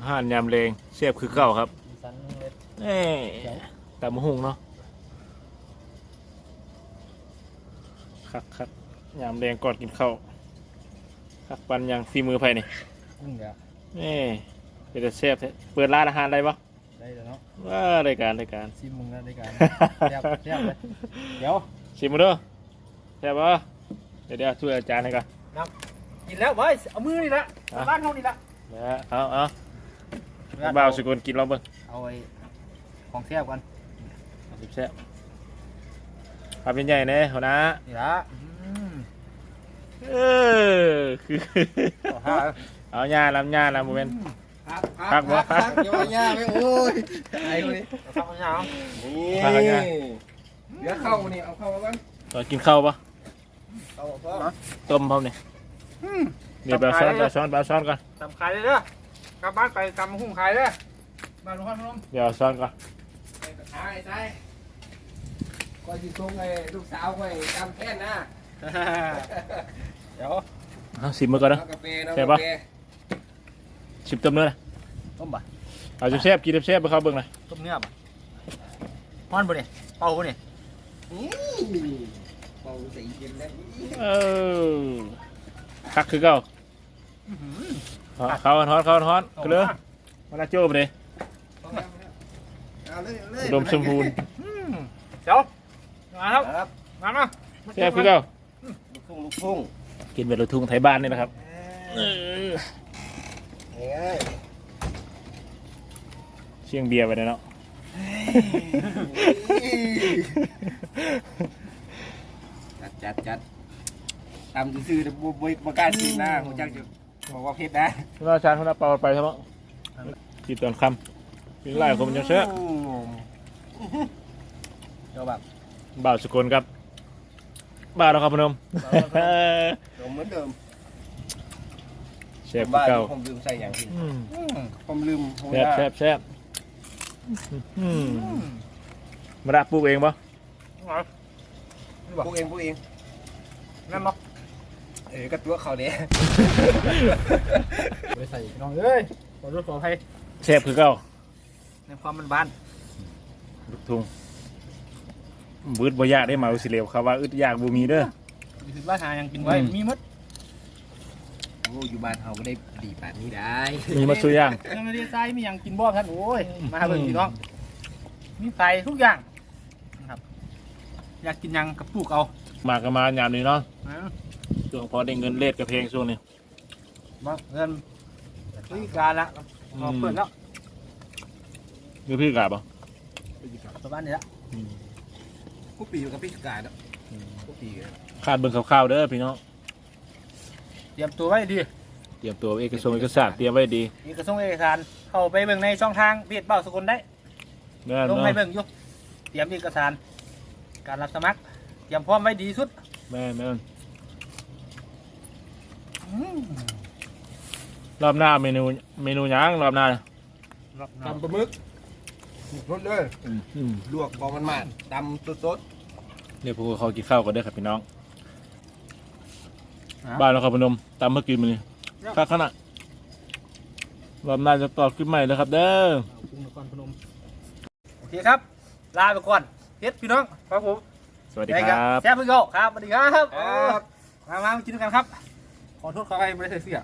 อาหารยำเลงเสียบคือเก่าครับสีสันเล็ดเอ้ตำมะฮุงเนาะคักคักยำเลงก่อนกินข้าวคักปันยังฝีมือไผนี่อืมเดี๋ยวเอ้เป็นแต่เสียบแท้เปิดร้านอาหารได้ปะได้แล้วเนาะว่ารายการรายการชิมมึงนะได้การแซ่บแซ่บเลยเดี๋ยวชิมมาด้วยแซ่บปะเดี๋ยวเดี๋ยวช่วยอาจารย์ให้ก่อนกินแล้วเว้ยเอามือนี่ละอะบ้านเขานี่ละแล้วเอาเอา บ่าวสกุลกินลองเบิ่งเอาไอ้ของแซ่บกันเอาสิแซ่บภาพใหญ่ๆเน่หัวหน้านี่ละอืมเออคือเอาห้าเอาหญ้าลำหญ้าลำโมเมนพักพักบ่พักเดี๋ยวย่าไม่โอ้ยไอ้คนนี้เอาข้าวเหนียวนี่พักย่าเดี๋ยวเข้านี่เอาเข้ามาบ้างตอนกินข้าวปะเข้าพ่อต้มพร้อมนี่เดี๋ยวแบลช้อนแบลช้อนแบลช้อนก่อนตำขายเลยเด้อ กลับบ้านไปตำหุ้งขายเด้อบ้านหลวงพ่อพนมเดี๋ยวเอาช้อนก่อนใช่ใช่ก็จิตรงไอ้ลูกสาวไอ้จำแค่นนะเดี๋ยวเอาสิมมาก่อนนะเอากาแฟเอาใช่กาปะแฟชิมต้มเนื้อนะต้มบ่ะเอาแซ่บๆกินแซ่บๆไปเข้าเบิ่งเลยต้มเนื้อบ่ะฮ้อนบ่เนี่ยเป่าบ่เนี่ยนี่เป่าสีเย็นแล้วเออคักคือเก่า เขาฮ้อนเขาฮ้อนก็เลยมาลาโจ้ไปเลยเอาเลยเอาเลยอุดมสมบูรณ์อืมเดี๋ยวมาครับครับมามาแซ่บคือเก่าลูกทุ่งลูกทุ่งกินแบบลูกทุ่งไทยบ้านนี่นะครับเออง่ายเชียงเบียร์ไปเลยเนาะจัดจัดจัดตำซื่อๆแต่บ่บ่บ่กล้าซื้อหน้าผมจักจะ บอกว่าเผ็ดนะเราชาญเขาเปาไปใช่ไหมกินตอนค่ำกินไล่คนมันจะเชื่อเดี๋ยวแบบบ่าวสกลครับบ่าวเราครับพนมเดิมเหมือนเดิมเชฟคือเก่าผมลืมใส่อย่างที่อืมผมลืมผมแซ่บแซ่บแซ่บอืมมาระปลูกเองปะพวกเองพวกเองนั่นเนาะ เออก็ตัวเขาเด้ไปใส่น้องเอ้ยขอรถขออภัยแซ่บคือเก่าในความมันบ้านลูกทุ่งบืดบ่ยากได้มาอุสิเลวครับว่าอึดยากบ่มีเด้อถือว่าหายังกินไว้อืมมีมดโอ้อยู่บ้านเขาก็ได้ดีป่านนี้ได้มีมาสุอย่างยังไม่ได้ใส่มียังกินบ่ท่านโอ้ยมาเบิ่งพี่น้องมีใส่ทุกอย่างนะครับ อยากกินหยังกับปลูกเอามาก็มายามนี้เนาะนะ ช่วงพอได้เงินเลทกับเพลงช่วงนี้ มาเงินวิธีการละเราเปิดแล้วคือพี่กาบอะประมาณนี้ละกูปีอยู่กับพี่กายแล้วกูปีอยู่คาดเบิ่งคร่าวๆเด้อพี่น้องเตรียมตัวไว้ดีเตรียมตัวเอกสารเอกสารเตรียมไว้ดีมีกระทรวงเอกสารเข้าไปเบิ่งในช่องทางเพจเบ้าสกุลได้เด้อลงให้เนาะเบิ่งอยู่เตรียมเอกสาร การรับสมัครเตรียมพร้อมไว้ดีสุดแม่นแม่น รอบหน้าเมนูเมนูหยังรอบหน้าตำปลาหมึกรสเลยอืมลวกบอกมันมาดำสดเดี๋ยวพวกเขากินข้าวก่อนเด้อครับพี่น้อง บ้านเราครับพนมตามเมื่อกี้มันนี่ข้าขนาดรอบหน้าจะต่อคลิปใหม่นะครับ เด้อ กรุงนครพนม โอเคครับ ลาไปก่อนเฮ็ดพี่น้องครับผมสวัสดีครับ แซ่บเพิ่งโกครับสวัสดีครับ ๆครับ มามามากินด้วยกันครับ ขอโทษขออภัยไม่ได้ใส่เสื้อ